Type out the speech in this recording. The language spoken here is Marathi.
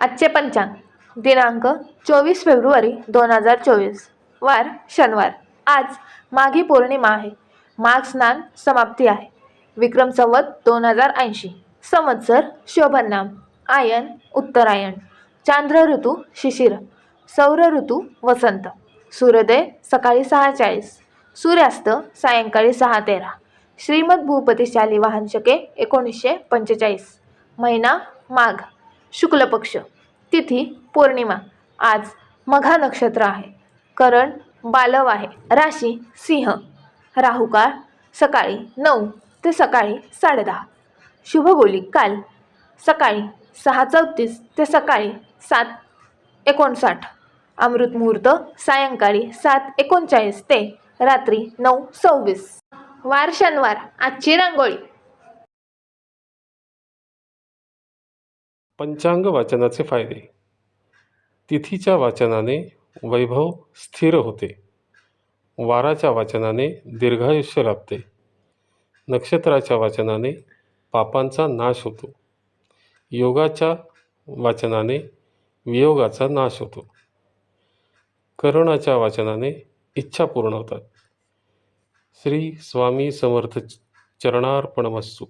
आजचे पंचांग. दिनांक चोवीस फेब्रुवारी दोन हजार चोवीस. वार शनिवार. आज माघी पौर्णिमा आहे. माघ स्नान समाप्ती आहे. विक्रम संवत दोन हजार ऐंशी. संवत्सर शोभननाम. आयन उत्तरायण. चांद्र ऋतू शिशिर. सौर ऋतू वसंत. सूर्योदय सकाळी सहा चाळीस सूर्यास्त सायंकाळी सहा तेरा. श्रीमद भूपतीशाली वाहनशके एकोणीसशे पंचेचाळीस. महिना माघ. शुक्ल पक्ष. तिथी पौर्णिमा. आज मघा नक्षत्र आहे. करण बालव आहे. राशी सिंह. राहुकाळ सकाळी नऊ ते सकाळी साडेदहा. शुभगोली काल सकाळी सहा चौतीस ते सकाळी सात एकोणसाठ. अमृत मुहूर्त सायंकाळी सात एकोणचाळीस ते रात्री नऊ सव्वीस. वार शनिवार. आजची रांगोळी. पंचांग वाचनाचे फायदे. तिथीच्या वाचनाने वैभव स्थिर होते. वाराच्या वाचनाने दीर्घायुष्य लाभते. नक्षत्राच्या वाचनाने पापांचा नाश होतो. योगाच्या वाचनाने वियोगाचा नाश होतो. करुणाच्या वाचनाने इच्छा पूर्ण होतात. श्री स्वामी समर्थ चरणार्पणमस्तू.